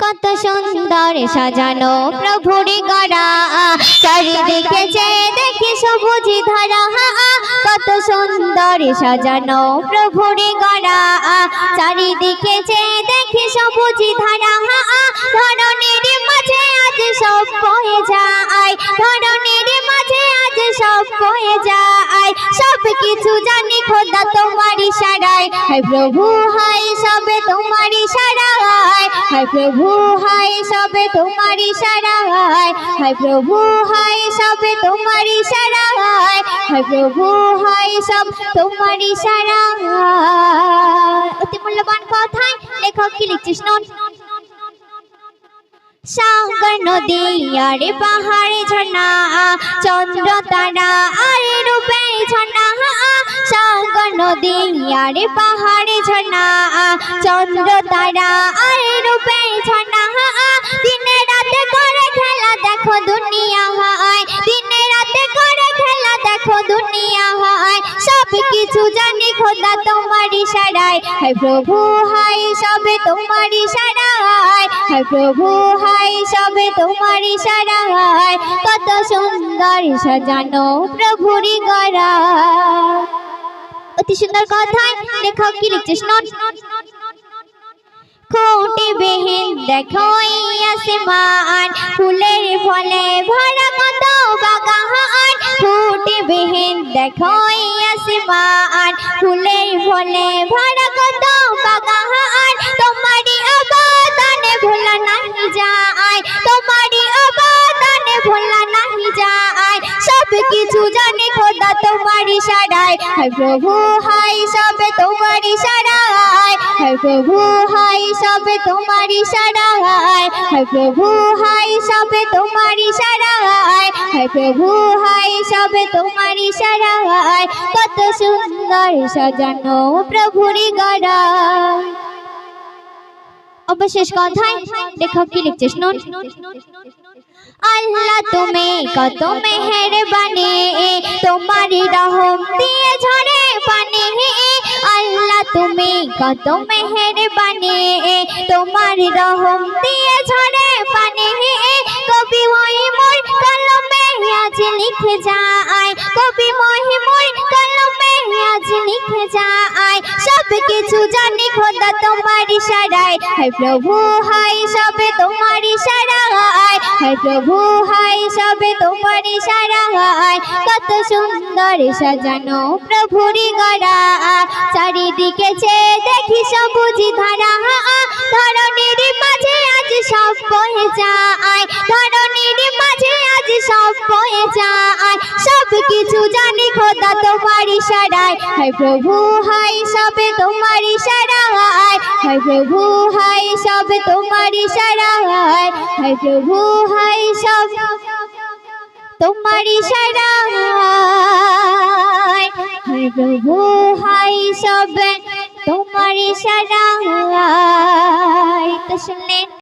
কত সুন্দর সাজানো প্রভুর গড়া। চারিদিকে যে দেখি সবুজি ধারা। কত সুন্দর সাজানো প্রভুর গড়া। চারিদিকে যে দেখি সবুজি ধারা। ধরনের মাঝে আজ সব বয়ে যায়। ধরনের মাঝে আজ সব বয়ে যায়। সব কিছু জানি খোদা প্রভু সবে প্রভু সবে প্রভু সবে প্রভু সব অতি মূল্যবান কথায় লেখক কি লিখছিস সাগর নদী আরে পাহাড়ে ঝর্ণা, চন্দ্র তারা নদী পাহাড়ে ঝর্ণা, চন্দ্র তারা আরে রূপে ঝর্ণা। দিনে রাতে করে খেলা দেখো দুনিয়া হয়, দিনে রাতে করে খেলা দেখো দুনিয়া হয়। সব কিছু জানি খোদা তোমার ইশারায় হায় প্রভু, হায় সবে তোমার ইশারায় হায় প্রভু, হায় সবে তোমার ইশারায় কত সুন্দর সাজানো প্রভুরি গড়া। অতি সুন্দর কথায় লেখক কি লিখছিস নোট কোটি বিহীন দেখো আসমান, ফুলের ফলে ভরা কত বাগান। খুঁটি বিহীন দেখো আসমান, ফুলের ফলে ভরা কত বাগান। কিছু জানি খোদা তোমার ইশারায় হায় প্রভু, হায় সবে তোমার ইশারায় হায় প্রভু, হায় সবে তোমার ইশারায় হায় প্রভু, হায় সবে তোমার ইশারায় হায় প্রভু, হায় সবে তোমার ইশারায় কত সুন্দর সাজানো প্রভুরি গড়া অবশেষ কথায় লেখক কি লিখছিস নোট আল্লাহ তুমি কত মেহেরবানি তোমার রহম দিয়ে ঝরে পানি। আল্লাহ তুমি কত মেহেরবানি তোমার রহম দিয়ে ঝরে পানি। কবি মহিমুর কলমে আজ লিখে যায়, কবি মহিমুর কলমে আজ লিখে যায়। কিছু জানি, খোদা তোমার ইশারায় হায় প্রভু, হায় সবে তোমার ইশারায় হায় প্রভু, হায় সবে তোমার ইশারায় কত সুন্দর সাজানো প্রভুরি গড়া। চারিদিকে যে দেখি সবুজি ধারা ধরনের মাঝে আজ সব বয়ে আজ সব বয়ে যায়, সব কিছু জানি, খোদা তোমার ইশারায় হায় প্রভু, হায় সবে তোমার ইশারায় হায় প্রভু, হায় সবে তোমার ইশারায় হায় প্রভু, হায় সব তোমার ইশারায় হায় প্রভু, হায় সবে তোমার ইশারায় তো